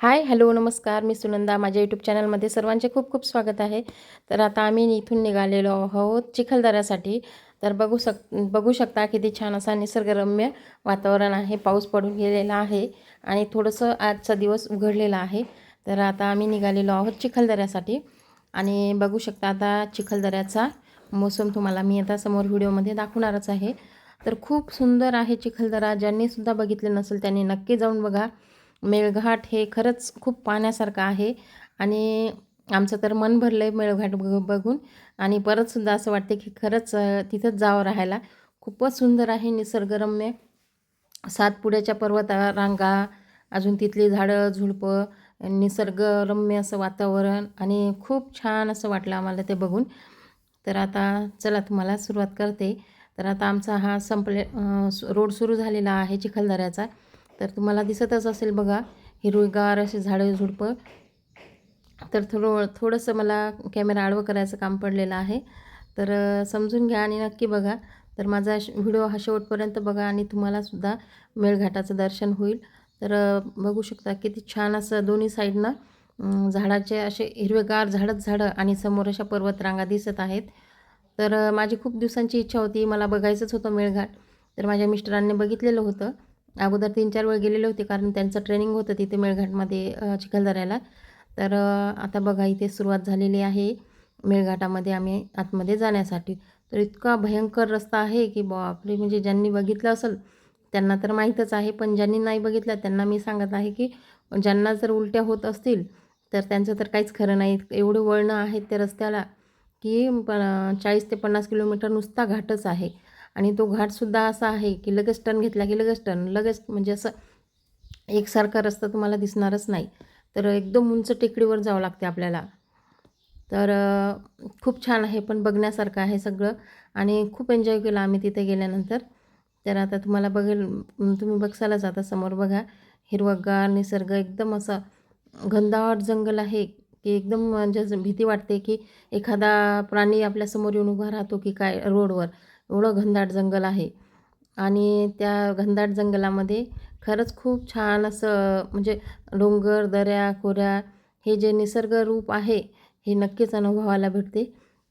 Hi hello नमस्कार. मी सुनंदा. माझ्या YouTube चॅनलमध्ये सर्वांचे खूप खूप स्वागत आहे. तर आता आम्ही इथून निघालेलो आहोत चिखलदऱ्यासाठी. तर बघू शक बघू शकता किती छान असा निसर्गरम्य वातावरण आहे. पाऊस पडून गेलेला आहे आणि थोडंसं आजचा दिवस उघडलेला आहे. तर आता आम्ही निघालेलो आहोत चिखलदऱ्यासाठी. आणि बघू शकता आता चिखलदऱ्याचा मोसम तुम्हाला मी आता समोर व्हिडिओमध्ये दाखवणारच आहे. तर खूप सुंदर आहे चिखलदरा. ज्यांनीसुद्धा बघितले नसेल त्यांनी नक्की जाऊन बघा. मेळघाट हे खरंच खूप पाहण्यासारखं आहे. आणि आमचं तर मन भरलं आहे मेळघाट बघ बघून. आणि परतसुद्धा असं वाटते की खरंच तिथंच जावं राहायला. खूपच सुंदर आहे निसर्गरम्य. सातपुड्याच्या पर्वता रांगा अजून तिथली झाडं झुडपं निसर्गरम्य असं वातावरण. आणि खूप छान असं वाटलं आम्हाला ते बघून. तर आता चला तुम्हाला सुरुवात करते. तर आता आमचा हा संपले सु- रोड सुरू झालेला आहे चिखलदऱ्याचा. तर तुम्हाला दिसतच असेल बघा हिरवीगार असे झाडं झुडपं. तर थोडं थोडंसं मला कॅमेरा आडवं करायचं काम पडलेलं आहे. तर समजून घ्या आणि नक्की बघा. तर माझा श- व्हिडिओ हा शेवटपर्यंत बघा आणि तुम्हालासुद्धा मेळघाटाचं दर्शन होईल. तर बघू शकता किती छान असं दोन्ही साईडनं झाडाचे असे हिरवेगार झाडच झाडं आणि समोर अशा पर्वतरांगा दिसत आहेत. तर माझी खूप दिवसांची इच्छा होती. मला बघायचंच होतं मेळघाट. तर माझ्या मिस्टरांनी बघितलेलं होतं. अगोदर तीन चार वेळ गेलेले होते कारण त्यांचं ट्रेनिंग होतं तिथे मेळघाटमध्ये चिखलदऱ्याला. तर आता बघा इथे सुरुवात झालेली आहे मेळघाटामध्ये आम्ही आतमध्ये जाण्यासाठी. तर इतका भयंकर रस्ता आहे की बापरे म्हणजे ज्यांनी बघितलं असेल त्यांना तर माहीतच आहे. पण ज्यांनी नाही बघितलं त्यांना मी सांगत आहे की ज्यांना जर उलट्या होत असतील तर त्यांचं तर काहीच खरं नाही. एवढे वळणं आहेत त्या रस्त्याला की प चाळीस ते पन्नास किलोमीटर नुसता घाटच आहे. आणि तो घाटसुद्धा असा आहे की लगेच टर्न घेतला की लगेच टर्न लगेच म्हणजे असं एकसारखा रस्ता तुम्हाला दिसणारच नाही. तर एकदम उंच टेकडीवर जावं लागते आपल्याला. तर खूप छान आहे पण बघण्यासारखं आहे सगळं. आणि खूप एन्जॉय केला आम्ही तिथे गेल्यानंतर. तर आता तुम्हाला बघेल तुम्ही बघसायला जाता समोर बघा. हिरवगार निसर्ग एकदम असं घनदाट जंगल आहे की एकदम म्हणजे भीती वाटते की एखादा प्राणी आपल्यासमोर येऊन उभा राहतो की काय रोडवर. एवढं घनदाट जंगल आहे. आणि त्या घनदाट जंगलामध्ये खरंच खूप छान असं म्हणजे डोंगर दऱ्या खोऱ्या हे जे निसर्ग रूप आहे हे नक्कीच अनुभवायला भेटते.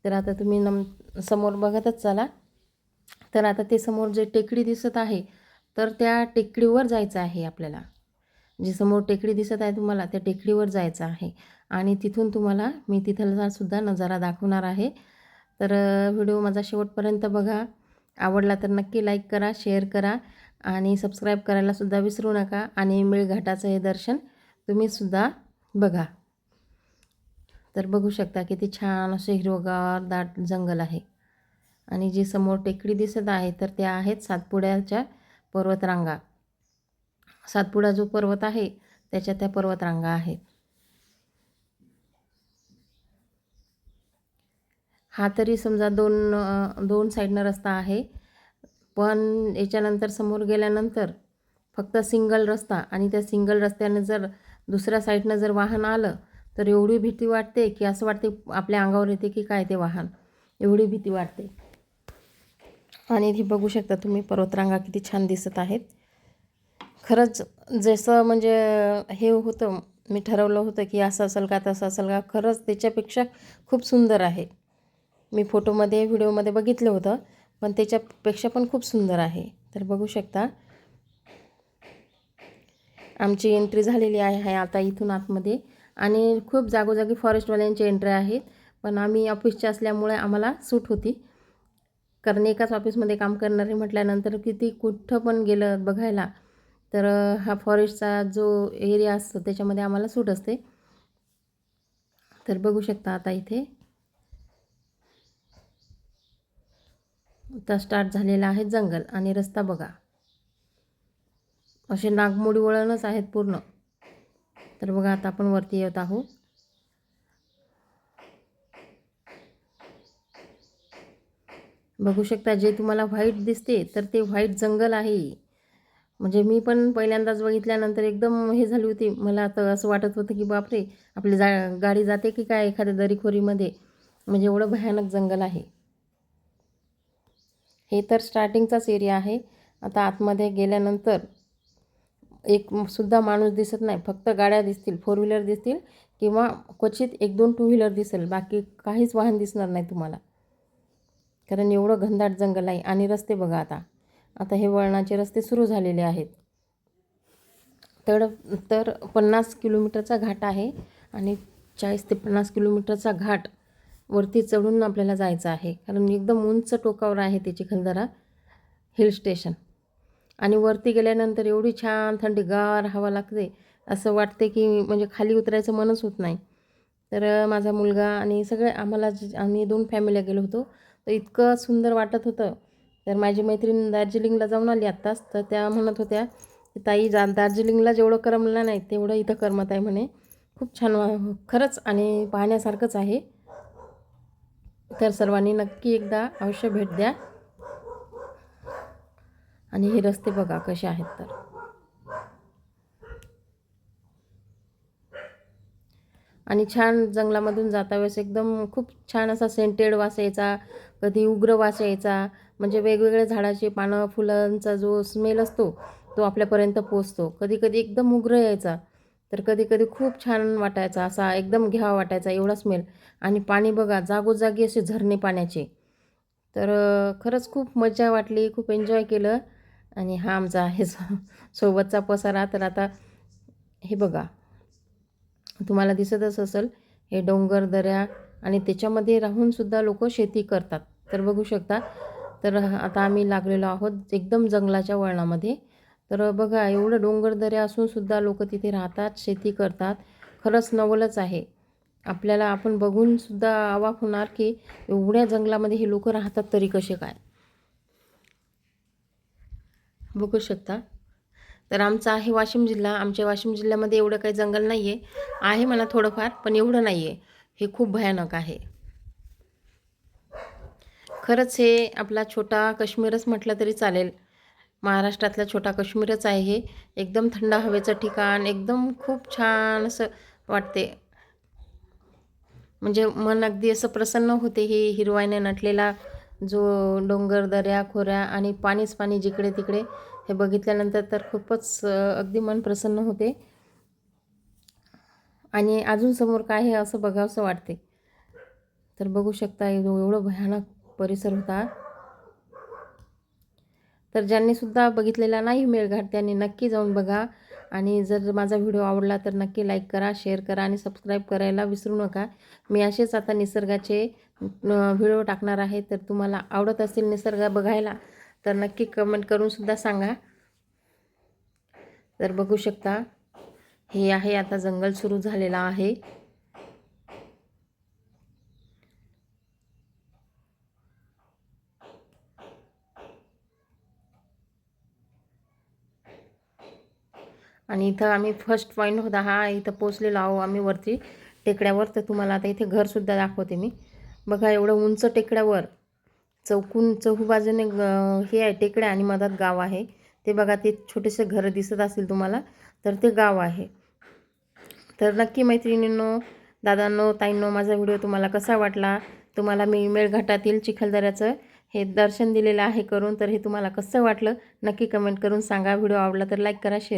तर आता तुम्ही नम समोर बघतच चला. तर आता ते समोर जे टेकडी दिसत आहे तर त्या टेकडीवर जायचं आहे आपल्याला. जी समोर टेकडी दिसत आहे तुम्हाला त्या टेकडीवर जायचं आहे. आणि तिथून तुम्हाला मी तिथला सुद्धा नजारा दाखवणार आहे. तर व्हिडिओ माझा शेवटपर्यंत बघा. आवडला तर नक्की लाईक करा शेअर करा आणि सबस्क्राईब करायलासुद्धा विसरू नका आणि मेळघाटाचं हे दर्शन तुम्हीसुद्धा बघा. तर बघू शकता किती छान असे हिरवगार दाट जंगल आहे. आणि जी समोर टेकडी दिसत आहे तर त्या आहेत सातपुड्याच्या पर्वतरांगा. सातपुडा जो पर्वत आहे त्याच्या त्या पर्वतरांगा आहेत. हा तरी समजा दोन दोन साईडनं रस्ता आहे. पण याच्यानंतर समोर गेल्यानंतर फक्त सिंगल रस्ता आणि त्या सिंगल रस्त्यानं जर दुसऱ्या साईडनं जर वाहन आलं तर एवढी भीती वाटते की असं वाटते आपल्या अंगावर येते की काय ते वाहन. एवढी भीती वाटते. आणि हे बघू शकता तुम्ही पर्वतरांगा किती छान दिसत आहेत. खरंच जसं म्हणजे हे होतं मी ठरवलं होतं की असं असेल का तसं असेल का खरंच त्याच्यापेक्षा खूप सुंदर आहे. मी फोटोमध्ये व्हिडिओमध्ये बघितलं होतं पण त्याच्यापेक्षा पण खूप सुंदर आहे. तर बघू शकता. आमची एंट्री झालेली आहे आता इथून आतमध्ये. आणि खूप जागोजागी फॉरेस्टवाल्यांची एंट्री आहेत. पण आम्ही ऑफिसच्या असल्यामुळे आम्हाला सूट होती. कारण एकाच ऑफिसमध्ये काम करणारे म्हटल्यानंतर किती कुठं पण गेलं बघायला तर हा फॉरेस्टचा जो एरिया असतो त्याच्यामध्ये आम्हाला सूट असते. तर बघू शकता आता इथे. आता स्टार्ट झालेला आहे जंगल आणि रस्ता बघा. असे नागमोडी वळणच आहेत पूर्ण. तर बघा आता आपण वरती येत आहोत. बघू शकता जे तुम्हाला व्हाईट दिसते तर ते व्हाईट जंगल आहे. म्हणजे मी पण पहिल्यांदाच बघितल्यानंतर एकदम हे झाली होती. मला तर असं वाटत होतं की बापरे आपली जा गाडी जाते की काय एखाद्या दरीखोरीमध्ये? म्हणजे एवढं भयानक जंगल आहे. हे तर स्टार्टिंगचाच एरिया आहे. आता आतमध्ये गेल्यानंतर एक सुद्धा माणूस दिसत नाही. फक्त गाड्या दिसतील फोर व्हीलर दिसतील किंवा क्वचित एक दोन टू व्हीलर दिसेल. बाकी काहीच वाहन दिसणार नाही तुम्हाला. कारण एवढं घनदाट जंगल आहे आणि रस्ते बघा आता. आता हे वळणाचे रस्ते सुरू झालेले आहेत. तर तर पन्नास किलोमीटरचा घाट आहे आणि चाळीस ते पन्नास किलोमीटरचा घाट वरती चढून आपल्याला जायचं आहे. कारण एकदम उंच टोकावर आहे ते चिखलदरा हिल स्टेशन. आणि वरती गेल्यानंतर एवढी छान थंडीगार हवा लागते. असं वाटते की म्हणजे खाली उतरायचं मनच होत नाही. तर माझा मुलगा आणि सगळे आम्हाला जे- आम्ही दोन फॅमिल्या गेलो होतो. तर इतकं सुंदर वाटत होतं. तर माझी मैत्रीण दार्जिलिंगला जाऊन आली आत्ताच. तर त्या म्हणत होत्या की ताई जा दार्जिलिंगला जेवढं करमलं नाही तेवढं इथं करमत आहे म्हणे. खूप छान वा- खरंच आणि पाहण्यासारखंच आहे. तर सर्वांनी नक्की एकदा अवश्य भेट द्या. आणि हे रस्ते बघा कसे आहेत तर. आणि छान जंगलामधून जाता वेळेस एकदम खूप छान असा सेंटेड वास यायचा कधी उग्र वास यायचा. म्हणजे वेगवेगळ्या झाडाची पानं फुलांचा जो स्मेल असतो तो आपल्यापर्यंत पोचतो कधी कधी एकदम उग्र यायचा. तर कधी कधी खूप छान वाटायचा असा एकदम घ्यावा वाटायचा एवढा स्मेल आणि पाणी बघा जागोजागी असे झरणे पाण्याचे. तर खरंच खूप मजा वाटली खूप एन्जॉय केलं. आणि हा आमचा आहे सोबतचा पसारा. तर आता हे बघा. तुम्हाला दिसतच असेल हे डोंगर दऱ्या आणि त्याच्यामध्ये राहूनसुद्धा लोक शेती करतात. तर बघू शकता. तर आता आम्ही लागलेलो आहोत एकदम जंगलाच्या वळणामध्ये. तर बघा एवढं डोंगर दऱ्या असून सुद्धा लोक तिथे राहतात शेती करतात. खरंच नवलच आहे. आपल्याला आपण बघूनसुद्धा अवाक होणार की एवढ्या जंगलामध्ये हे लोक राहतात तरी कसे काय? बघू शकता. तर आमचा आहे वाशिम जिल्हा. आमच्या वाशिम जिल्ह्यामध्ये एवढं काही जंगल नाही आहे आहे मला थोडंफार पण एवढं नाही आहे हे खूप भयानक आहे. खरंच हे आपला छोटा काश्मीरच म्हटलं तरी चालेल. महाराष्ट्रातला छोटा काश्मीरच आहे. हे एकदम थंड हवेचं ठिकाण एकदम खूप छान असं वाटते. म्हणजे मन अगदी असं प्रसन्न होते हे हिरवाईने नटलेला जो डोंगर दऱ्या खोऱ्या आणि पाणीच पाणी जिकडे तिकडे हे बघितल्यानंतर तर खूपच अगदी मन प्रसन्न होते. आणि अजून समोर काय आहे असं बघावंसं वाटते. तर बघू शकता एवढं भयानक परिसर होता. तर ज्यांनीसुद्धा बघितलेला नाही मेळघाट त्यांनी नक्की जाऊन बघा. आणि जर माझा व्हिडिओ आवडला तर नक्की लाईक करा शेअर करा आणि सबस्क्राईब करायला विसरू नका. मी असेच आता निसर्गाचे व्हिडिओ टाकणार आहे. तर तुम्हाला आवडत असेल निसर्ग बघायला तर नक्की कमेंट करूनसुद्धा सांगा. तर बघू शकता हे आहे आता जंगल सुरू झालेला आहे. आणि इथं आम्ही फर्स्ट पॉईंट होता हा इथं पोचलेलो आहो आम्ही वरती टेकड्यावर. तर तुम्हाला आता इथे घरसुद्धा दाखवते मी. बघा एवढं उंच टेकड्यावर चौकून चौहू बाजूने ग- हे आहे टेकड्या आणि मधात गाव आहे. ते बघा ते छोटेसे घरं दिसत असतील तुम्हाला तर ते गाव आहे. तर नक्की मैत्रिणींनो दादांनो ताईंनो माझा व्हिडिओ तुम्हाला कसा वाटला? तुम्हाला मी मेळघाटातील चिखलदऱ्याचं हे दर्शन दिलेलं आहे करून तर हे तुम्हाला कसं वाटलं? नक्की कमेंट करून सांगा. व्हिडिओ आवडला तर लाईक करा शेअर